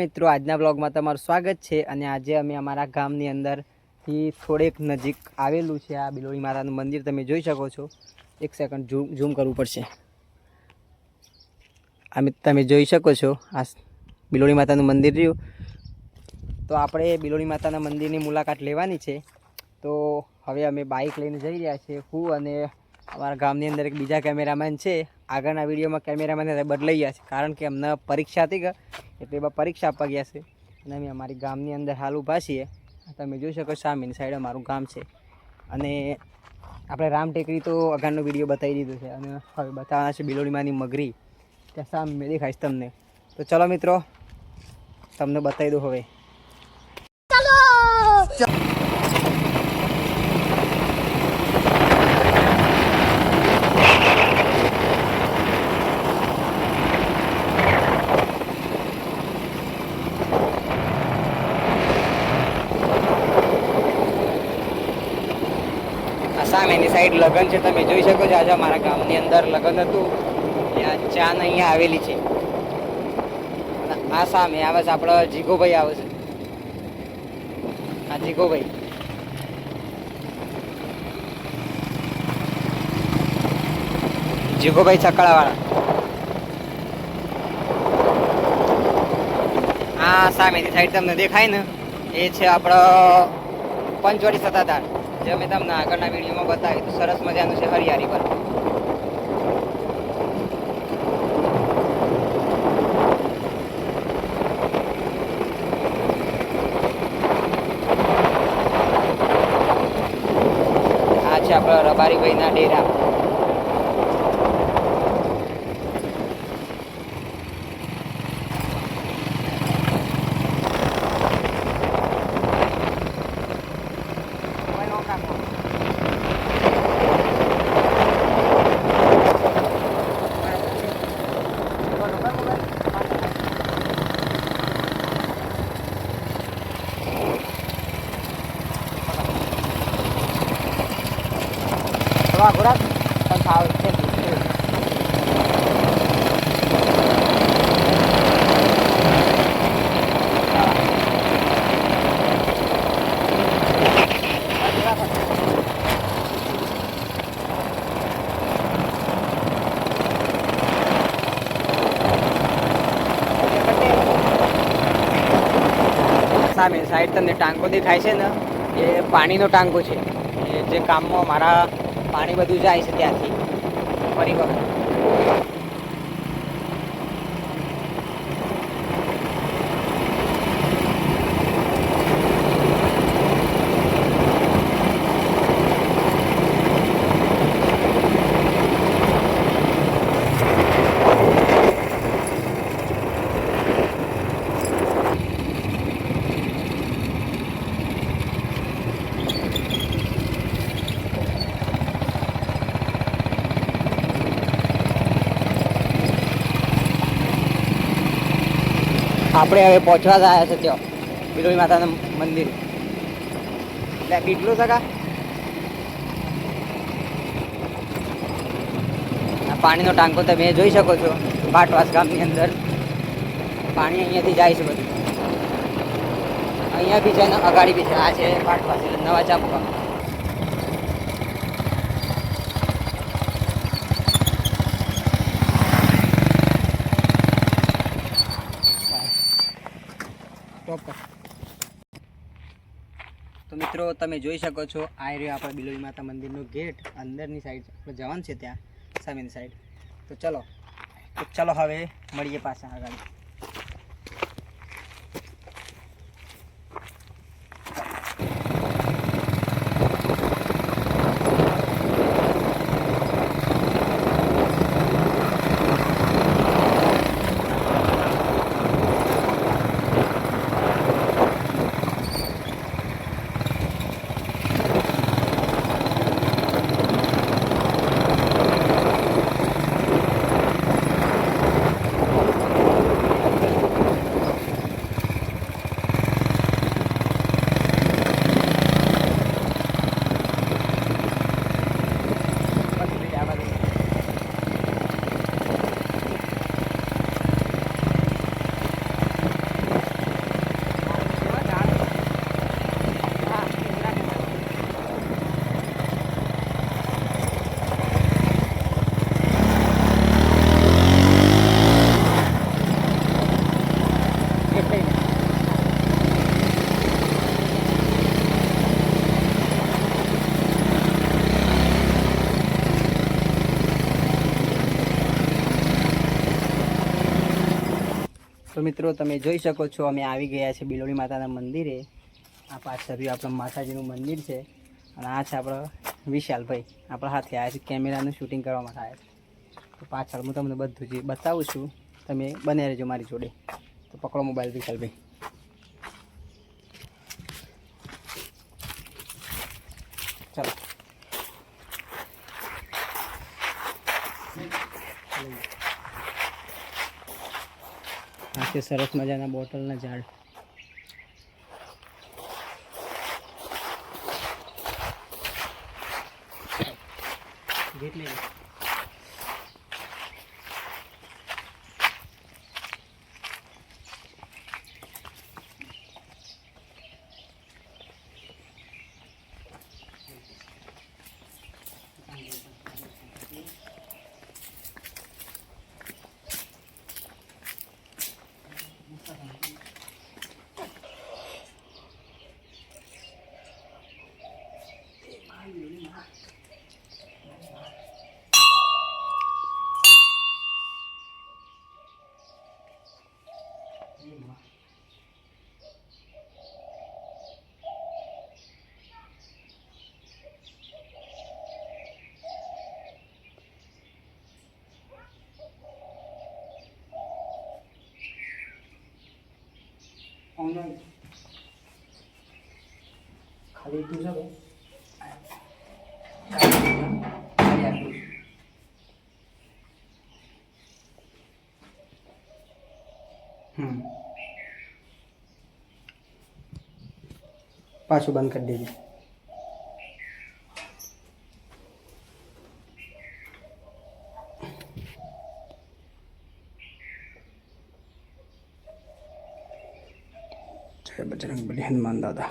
મિત્રો, આજના બ્લોગમાં તમારું સ્વાગત છે અને આજે અમે અમારા ગામની અંદરથી થોડેક નજીક આવેલું છે આ બિલોડી માતાનું મંદિર. તમે જોઈ શકો છો. એક સેકન્ડ ઝૂમ ઝૂમ કરવું પડશે. અમે તમે જોઈ શકો છો, આ બિલોડી માતાનું મંદિર રહ્યું. તો આપણે બિલોડી માતાના મંદિરની મુલાકાત લેવાની છે. તો હવે અમે બાઇક લઈને જઈ રહ્યા છીએ હું અને અમારા ગામની અંદર એક બીજા કેમેરામેન છે. આગળના વિડીયોમાં કેમેરામેન બદલાઈ ગયા છે. કારણ કે અમને પરીક્ષા હતી કે, એટલે એમાં પરીક્ષા આપવા ગયા છે. અને અમે અમારી ગામની અંદર હાલ ઊભા છીએ. તમે જોઈ શકો સામેની સાઈડ અમારું ગામ છે. અને આપણે રામ ટેકરી તો આગળનો વીડિયો બતાવી દીધો છે. અને હવે બતાવવાના છે બિલોડીમાંની મગરી. ત્યાં સામે દેખાઈશ તમને. તો ચલો મિત્રો, તમને બતાવી દઉં હવે આ સામેની સાઈડ લગ્ન છે, તમે જોઈ શકો છો, આજે અમારા ગામની અંદર લગ્ન હતું. ત્યાં ચાન અહીંયા આવેલી છે. આ સામે આવે છે આપણો જીગોભાઈ આવે છે. આ જીગોભાઈ. જીગોભાઈ ચકડાવાળા આ સામેની સાઈડ તમને દેખાય ને? એ છે આપણો પંચવટી સત્તાધાર. જે મેં તમને આગળના વિડીયોમાં બતાવ્યું હતું સરસ મજાનું છે હરિયાળી પર આ છે આપણા રબારીભાઈના ડેરા. ઘોડા પણ ભાવ છે સામે સાઈડ તમને ટાંકો દેખાય છે ને, એ પાણીનો ટાંકો છે. જે કામમાં મારા પાણી બધું જાય છે ત્યાંથી. ફરી વખત. આપણે હવે પહોંચવા આવ્યા છે ત્યાં. બિલોઈ માતાના મંદિર. એટલે કેટલું સકા પાણીનો ટાંકો તમે જોઈ શકો છો, ભાટવાસ ગામની અંદર. પાણી અહીંયાથી જાય છે બધું. અહીંયા બી છે ને, અગાડી બી છે. આ છે પાટવાસ એટલે નવા ચાપુ. કર તો મિત્રો, તમે જોઈ શકો છો, આ રહ્યો આપણા બિલોઈ માતા મંદિરનો ગેટ. અંદરની સાઈડ આપણે જવાનું છે ત્યાં, સામેની સાઈડ તો ચલો તો ચલો હવે મળીએ પાછા આગળ. મિત્રો તમે જોઈ શકો છો, અમે આવી ગયા છે બિલોડી માતાના મંદિરે. આ પાછળ આપણું માતાજીનું મંદિર છે. અને આ છે આપણો વિશાલભાઈ. આપણા હાથે આવ્યા છે, કેમેરાનું શૂટિંગ કરવા માટે આવ્યા તો પાછળ હું તમને બધું જે બતાવું છું, તમે બને રહેજો મારી જોડે. તો પકડો મોબાઈલ વિશાલભાઈ. છે સરસ મજાના બોટલના ઝાડ. જેટલી ખાલી એટલું છે ભાઈ ખાલી આટલું જ. હમ પાછું બંધ કરી દેજો જય બજરંગ બલી હનુમાન દાદા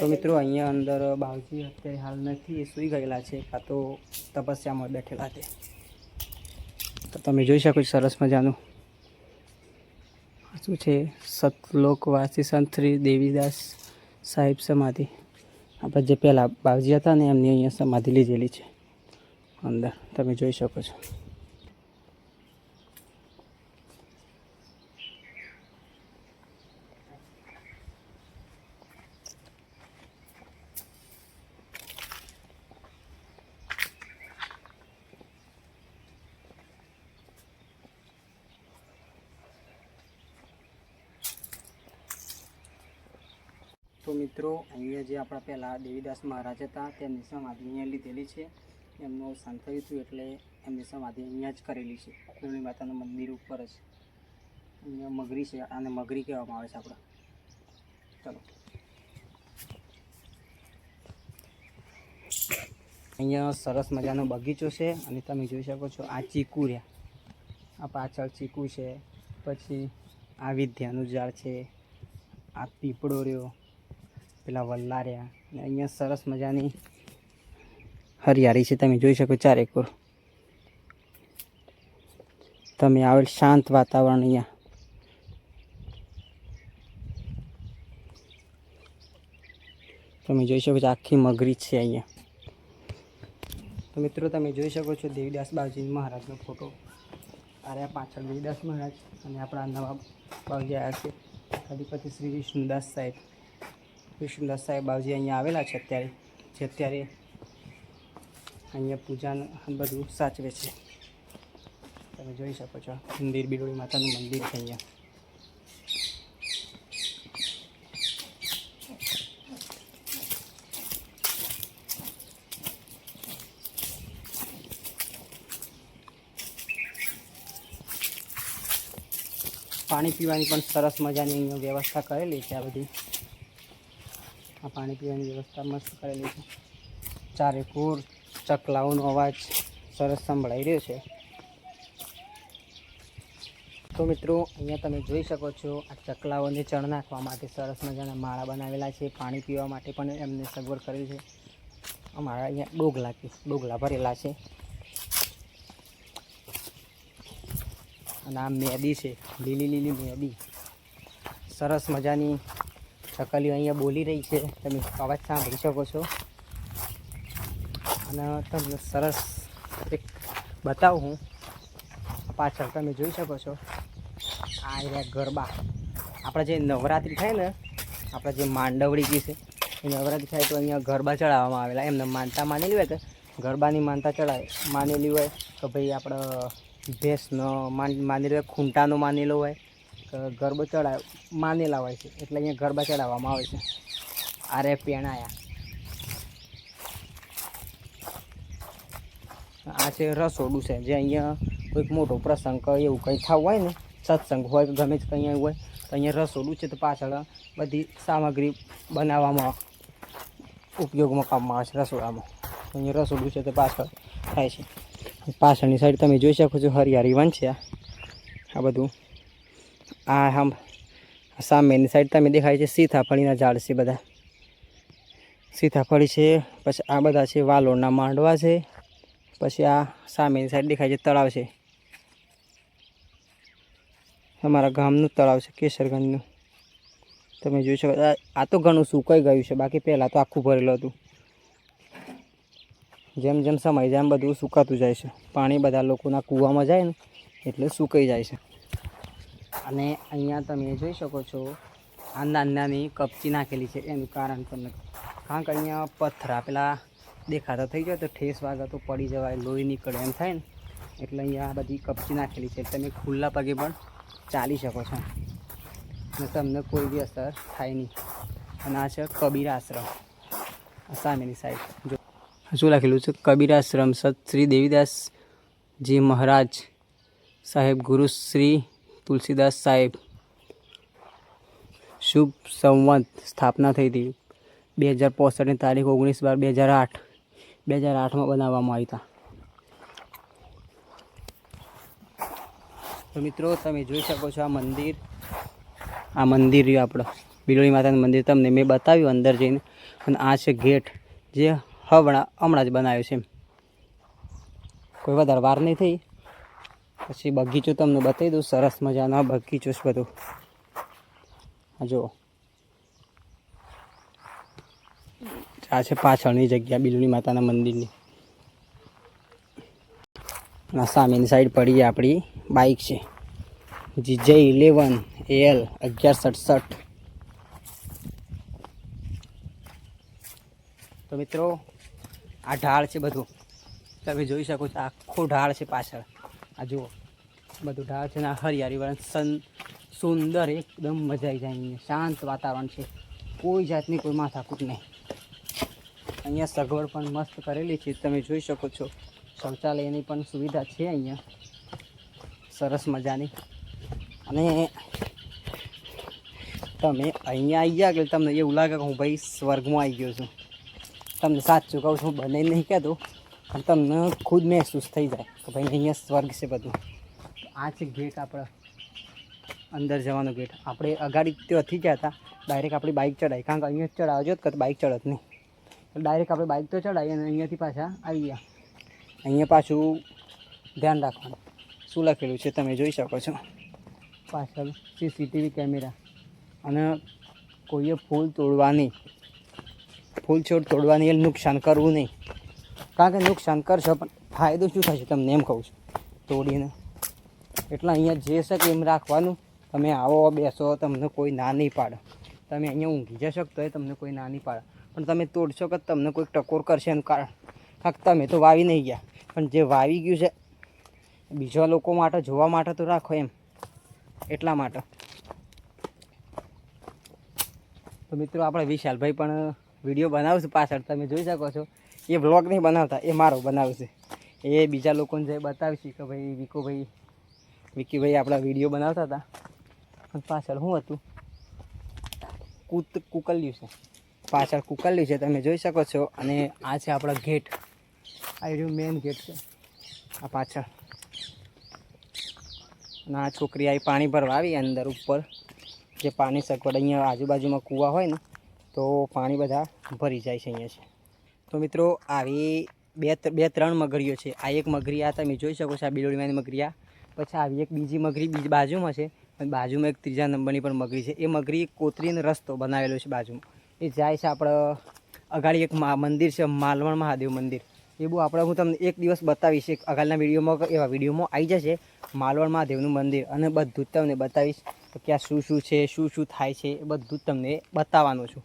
તો મિત્રો, અહીંયા અંદર બાવજી અત્યારે હાલ નથી, એ સૂઈ ગયેલા છે. કાં તો તપસ્યામાં બેઠેલા છે. તો તમે જોઈ શકો છો, સરસ મજાનું. શું છે? સતલોકવાસી સંત શ્રી દેવીદાસ સાહેબ સમાધિ. આપણે જે પહેલાં બાવજી હતા ને, એમની અહીંયા સમાધિ લીધેલી છે. અંદર, તમે જોઈ શકો છો. તો મિત્રો, અહીંયા જે આપણા પહેલાં દેવીદાસ મહારાજ હતા, તેમની સમાધિ અહીંયા લીધેલી છે. એમનું અવસાન થયું હતું એટલે એમની સમાધિ અહીંયા જ કરેલી છે. કુરણી માતાના મંદિર ઉપર જ. અહીંયા મગરી છે, આને મગરી કહેવામાં આવે છે આપણે. ચલો. અહીંયા સરસ મજાનો બગીચો છે અને તમે જોઈ શકો છો આ ચીકુ રહ્યા. આ પાછળ ચીકુ છે, પછી આ વિદ્યાનું ઝાડ છે, આ પીપળો રહ્યો. પેલા વલ્લા રહ્યા અને અહીંયા સરસ મજાની હરિયાળી છે. તમે જોઈ શકો ચારે કોર. તમે આવેલ શાંત વાતાવરણ અહીંયા. તમે જોઈ શકો છો આખી મગરી છે અહીંયા. તો મિત્રો, તમે જોઈ શકો છો દેવીદાસ બાવજી મહારાજનો ફોટો અરે પાછળ દેવીદાસ મહારાજ અને આપણા નવા બાવજી આવ્યા છે. અધિપતિ શ્રી વિષ્ણુદાસ સાહેબ. વિષ્ણુદાસ સાહેબ બાવજી અહીંયા આવેલા છે અત્યારે, જે અત્યારે અહીંયા પૂજાનું બધું સાચવે છે. તમે જોઈ શકો છો, મંદિર, બિડોળી માતાનું મંદિર છે અહીંયા. પાણી પીવાની પણ સરસ મજાની વ્યવસ્થા કરેલી છે આ બધી. આ પાણી પીવાની વ્યવસ્થા મસ્ત કરેલી છે. ચારે કોર, ચકલાઓનો અવાજ સરસ સંભળાઈ રહ્યો છે. તો મિત્રો, અહીંયા તમે જોઈ શકો છો, આ ચકલાઓને ચણ નાખવા માટે સરસ મજાના માળા બનાવેલા છે, પાણી પીવા માટે પણ એમને સગવડ કરેલી છે. અમારા અહીંયા ડોગલા ડોગલા ભરેલા છે. અને આ મેદી છે, લીલી લીલી મેદી. સરસ મજાની ચકલીઓ અહીંયા બોલી રહી છે. તમે અવાજ સાંભળી શકો છો. અને તમને સરસ એક બતાવું હું. પાછળ તમે જોઈ શકો છો. આ રહ્યા ગરબા. આપણે જે નવરાત્રિ થાય ને, આપણે જે માંડવડી જે છે, એ નવરાત્રિ થાય તો અહીંયા ગરબા ચડાવવામાં આવેલા. એમને માનતા માનેલી હોય તો ગરબાની માનતા ચડાવે માનેલી હોય કે ભાઈ આપણે ભેંસનો માન, માનેલો હોય, ખૂંટાનો માનેલો હોય. ગરબો ચડાવ માનેલા હોય છે. એટલે અહીંયા ગરબા ચડાવવામાં આવે છે. આરે પેણાયા. આ છે રસોડું છે, જે અહીંયા કોઈક મોટો પ્રસંગ કે એવું કંઈ થવું હોય ને, સત્સંગ હોય કે ગમે જ કંઈ હોય, તો અહીંયા રસોડું છે તો પાછળ બધી સામગ્રી બનાવવામાં, ઉપયોગમાં કામમાં આવે છે રસોડામાં. અહીંયા રસોડું છે તો પાછળ થાય છે. પાછળની સાઈડ તમે જોઈ શકો છો, હરિયાળી વન છે આ બધું. આ આમ સામેની સાઈડ તમે દેખાય છે સીતાફળીના ઝાડ છે બધા. સીતાફળી છે, પછી આ બધા છે વાલોડના માંડવા છે, પછી આ સામેની સાઈડ દેખાય છે તળાવ છે. અમારા ગામનું તળાવ છે, કેસરગંજનું. તમે જોઈ શકો આ- તો ઘણું સુકાઈ ગયું છે, બાકી પહેલાં તો આખું ભરેલું હતું. જેમ જેમ સમય જેમ બધું સુકાતું જાય છે. પાણી બધા લોકોના કૂવામાં જાય ને, એટલે સુકાઈ જાય છે. અને અહીંયા તમે જોઈ શકો છો, આ નાની કપચી નાખેલી છે, એનું કારણ તમને કારણ કે અહીંયા પથ્થરા પેલા દેખાતા થઈ જાય તો ઠેસ વાગે તો પડી જવાય, લોહી નીકળે એમ થાય ને. એટલે અહીંયા આ બધી કપચી નાખેલી છે, તમે ખુલ્લા પગે પણ ચાલી શકો છો. અને તમને કોઈ બી અસર થાય નહીં. અને આ છે કબીર આશ્રમ સામેની સાઈડ. જો શું લખેલું છે કબીર આશ્રમ સત શ્રી દેવીદાસજી મહારાજ સાહેબ ગુરુ શ્રી તુલસીદાસ સાહેબ શુભ સંવંત સ્થાપના થઈ હતી. બે હજાર પોસઠની તારીખ ઓગણીસ બાર બે હજાર આઠ. બે હજાર આઠમાં બનાવવામાં આવી હતા તો મિત્રો, તમે જોઈ શકો છો આ મંદિર. આ મંદિર રહ્યું આપણો. બિલોડી માતાનું મંદિર તમને મેં બતાવ્યું અંદર જઈને. અને આ છે ગેટ જે હમણાં હમણાં જ બનાવ્યો છે કોઈ વધારે વાર નહીં થઈ. પછી બગીચો તમને બતાવી દઉં, સરસ મજાના બગીચો છે બધું. આ જુઓ. આ છે પાછળની જગ્યા, બિલુની માતાના મંદિરની. અને સામેની સાઈડ પડી આપણી બાઇક છે. જીજે ઇલેવન, એલ, અગિયાર સડસઠ. તો મિત્રો, આ ઢાળ છે બધું. તમે જોઈ શકો છો, આખો ઢાળ છે પાછળ. આ જુઓ. બધું ઢાળ છે ને આ હરિયાળી વાળા સન સુંદર એકદમ મજા આવી જાય અહીંયા. શાંત વાતાવરણ છે. કોઈ જાતની કોઈ માથાકૂટ નહીં. અહીંયા સગવડ પણ મસ્ત કરેલી છે. તમે જોઈ શકો છો. શૌચાલયની પણ સુવિધા છે અહીંયા. સરસ મજાની. અને તમે અહીંયા આવી ગયા કે તમને એવું લાગે કે હું ભાઈ સ્વર્ગમાં આવી ગયો છું. તમને સાચું કહું છું, બને નહીં કહેતો. પણ તમને ખુદ મહેસૂસ થઈ જાય કે ભાઈ અહીંયા સ્વર્ગ છે બધું. આ છે ગેટ આપણે. અંદર જવાનો ગેટ આપણે અગાડી ત્યાંથી ગયા હતા. ડાયરેક્ટ આપણી બાઇક ચડાવી કારણ કે અહીંયા ચડાવજો તો બાઇક ચડત નહીં. ડાયરેક્ટ આપણે બાઇક તો ચડાવી અને અહીંયાથી પાછા આવી ગયા અહીંયા પાછું ધ્યાન રાખવાનું. શું લખેલું છે તમે જોઈ શકો છો. પાછળ સીસીટીવી કેમેરા અને કોઈએ ફૂલ તોડવા નહીં ફૂલ છોડ તોડવાની નુકસાન કરવું નહીં. કારણ કે નુકસાન કરશો, પણ ફાયદો શું થશે તમને એમ કહું છું. તોડીને. એટલે અહીંયા જે શકે એમ રાખવાનું. તમે આવો, બેસો, તમને કોઈ ના નહીં પાડે. તમે અહીંયા ઊંઘી જશો તો તમને કોઈ ના નહીં પાડે. પણ તમે તોડશો કે તમને કોઈ ટકોર કરશે એનું કારણ. કાંક તમે તો વાવી નહીં ગયા. પણ જે વાવી ગયું છે, બીજા લોકો માટે, જોવા માટે તો રાખો એમ. એટલા માટે. તો મિત્રો, આપણે વિશાલભાઈ પણ વીડિયો બનાવશું પાછળ. તમે જોઈ શકો છો. એ વ્લોગ નહીં બનાવતા, એ મારો બનાવશે. એ બીજા લોકોને જે બતાવીશ કે ભાઈ, વિકોભાઈ, વિકીભાઈ આપણા વીડિયો બનાવતા હતા. અને પાછળ શું હતું? કૂત, કુકલ્યું છે. પાછળ કુકલ્યું છે, તમે જોઈ શકો છો. અને આ છે આપણા ગેટ આ રહ્યું મેઇન ગેટ છે. આ પાછળ. અને આ છોકરી આવી પાણી ભરવા આવી અંદર ઉપર. જે પાણી સગવડ અહીંયા આજુબાજુમાં કૂવા હોય ને, તો પાણી બધા ભરી જાય છે અહીંયા છે. તો મિત્રો, આવી બે બે ત્રણ મગરીઓ છે. આ એક મગરી આ તમે જોઈ શકો છો, આ બિલોડીમાંની મગરી આ. પછી આવી એક બીજી મગરી બીજી બાજુમાં છે. અને બાજુમાં એક ત્રીજા નંબરની પણ મગરી છે. એ મગરી કોતરીનો રસ્તો બનાવેલો છે બાજુમાં. એ જાય છે આપણે અગાડી એક મંદિર છે, માલવણ મહાદેવ મંદિર. એ બહુ આપણે હું તમને એક દિવસ બતાવીશ. એક અગાડના વિડીયોમાં એવા વિડીયોમાં આવી જશે માલવણ મહાદેવનું મંદિર. અને બધું જ તમને બતાવીશ કે ક્યાં શું શું છે, શું શું થાય છે, એ બધું જ તમને બતાવવાનું છું.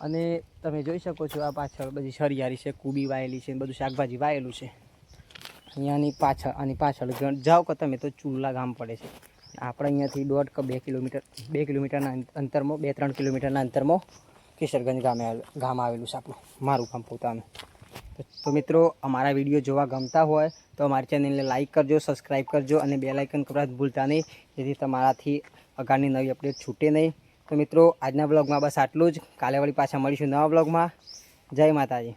અને તમે જોઈ શકો છો આ પાછળ બધી સરિયારી છે, કુબી વાયેલી છે બધું શાકભાજી વાયેલું છે. અહીંયાની પાછળ, આની પાછળ જાઓ કે તમે તો ચુલ્લા ગામ પડે છે. આપણે અહીંયાથી દોઢ કે બે કિલોમીટર, બે કિલોમીટરના અંતરમાં, બે ત્રણ કિલોમીટરના અંતરમાં કેશરગંજ ગામે ગામ આવેલું છે આપણું, મારું ગામ પોતાનું. તો- મિત્રો, અમારા વીડિયો જોવા ગમતા હોય તો અમારી ચેનલને લાઇક કરજો સબસ્ક્રાઈબ કરજો અને બે લાઇકન કરવા ભૂલતા નહીં, જેથી તમારાથી અગાડની નવી અપડેટ છૂટે નહીં. તો મિત્રો, આજના બ્લોગમાં બસ આટલું જ. કાલે વળી પાછા મળીશું નવા બ્લોગમાં જય માતાજી.